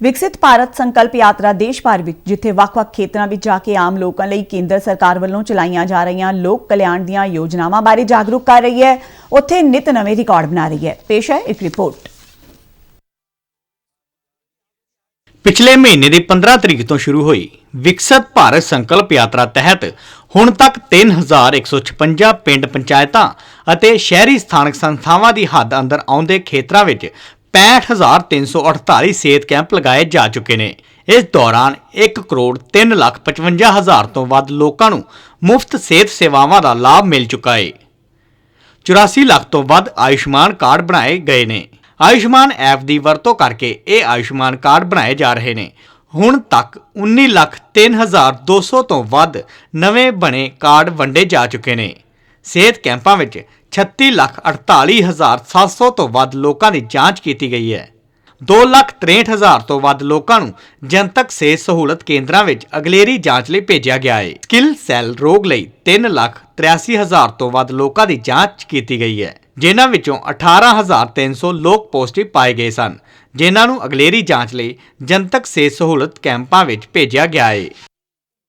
ਵਿਕਸਿਤ ਭਾਰਤ ਸੰਕਲਪ ਯਾਤਰਾ ਦੇਸ਼ ਭਰ ਵਿੱਚ, ਜਿੱਥੇ ਵੱਖ-ਵੱਖ ਖੇਤਰਾਂ ਵਿੱਚ ਜਾ ਕੇ ਆਮ ਲੋਕਾਂ ਲਈ ਕੇਂਦਰ ਸਰਕਾਰ ਵੱਲੋਂ ਚਲਾਈਆਂ ਜਾ ਰਹੀਆਂ ਲੋਕ ਕਲਿਆਣ ਦੀਆਂ ਯੋਜਨਾਵਾਂ ਬਾਰੇ ਜਾਗਰੂਕ ਕਰ ਰਹੀ ਹੈ। ਉੱਥੇ ਨਿਤ ਨਵੇਂ ਰਿਕਾਰਡ ਬਣਾ ਰਹੀ ਹੈ। ਪੇਸ਼ ਹੈ ਇੱਕ ਰਿਪੋਰਟ। ਪਿਛਲੇ ਮਹੀਨੇ ਦੀ 15 ਤਰੀਕ ਤੋਂ ਸ਼ੁਰੂ ਹੋਈ ਵਿਕਸਤ ਭਾਰਤ ਸੰਕਲਪ ਯਾਤਰਾ ਤਹਿਤ ਹੁਣ ਤੱਕ 3156 ਪਿੰਡ ਪੰਚਾਇਤਾਂ ਅਤੇ ਸ਼ਹਿਰੀ ਸਥਾਨਕ ਸੰਸਥਾਵਾਂ ਦੀ ਹੱਦ ਅੰਦਰ ਆਉਂਦੇ ਖੇਤਰਾਂ ਵਿੱਚ 65348 ਸਿਹਤ ਕੈਂਪ ਲਗਾਏ ਜਾ ਚੁੱਕੇ ਨੇ। ਇਸ ਦੌਰਾਨ 1 ਕਰੋੜ 3 ਲੱਖ 55 ਹਜ਼ਾਰ ਤੋਂ ਵੱਧ ਲੋਕਾਂ ਨੂੰ ਮੁਫਤ ਸਿਹਤ ਸੇਵਾਵਾਂ ਦਾ ਲਾਭ ਮਿਲ ਚੁੱਕਾ ਹੈ 84 ਲੱਖ ਤੋਂ ਵੱਧ ਆਯੁਸ਼ਮਾਨ ਕਾਰਡ ਬਣਾਏ ਗਏ ਨੇ। ਆਯੁਸ਼ਮਾਨ ਐਪ ਦੀ ਵਰਤੋਂ ਕਰਕੇ ਇਹ ਆਯੁਸ਼ਮਾਨ ਕਾਰਡ ਬਣਾਏ ਜਾ ਰਹੇ ਨੇ। ਹੁਣ ਤੱਕ 19 ਲੱਖ 3200 ਤੋਂ ਵੱਧ ਨਵੇਂ ਬਣੇ ਕਾਰਡ ਵੰਡੇ ਜਾ ਚੁੱਕੇ ਨੇ। ਸਿਹਤ ਕੈਂਪਾਂ ਵਿੱਚ 36 ਲੱਖ 48700 ਤੋਂ ਵੱਧ ਲੋਕਾਂ ਦੀ ਜਾਂਚ ਕੀਤੀ ਗਈ ਹੈ। 2 ਲੱਖ 63000 ਤੋਂ ਵੱਧ ਲੋਕਾਂ ਨੂੰ ਜਨਤਕ ਸਿਹਤ ਸਹੂਲਤ ਕੇਂਦਰਾਂ ਵਿੱਚ ਅਗਲੇਰੀ ਜਾਂਚ ਲਈ ਭੇਜਿਆ ਗਿਆ ਹੈ। ਸਕਿੱਲ ਸੈੱਲ ਰੋਗ ਲਈ 3 ਲੱਖ 83000 ਤੋਂ ਵੱਧ ਲੋਕਾਂ ਦੀ ਜਾਂਚ ਕੀਤੀ ਗਈ ਹੈ, ਜਿਨ੍ਹਾਂ ਵਿੱਚੋਂ 18300 ਲੋਕ ਪੋਜ਼ਿਟਿਵ ਪਾਏ ਗਏ ਸਨ, ਜਿਨ੍ਹਾਂ ਨੂੰ ਅਗਲੇਰੀ ਜਾਂਚ ਲਈ ਜਨਤਕ ਸਿਹਤ ਸਹੂਲਤ ਕੈਂਪਾਂ ਵਿੱਚ ਭੇਜਿਆ ਗਿਆ ਹੈ।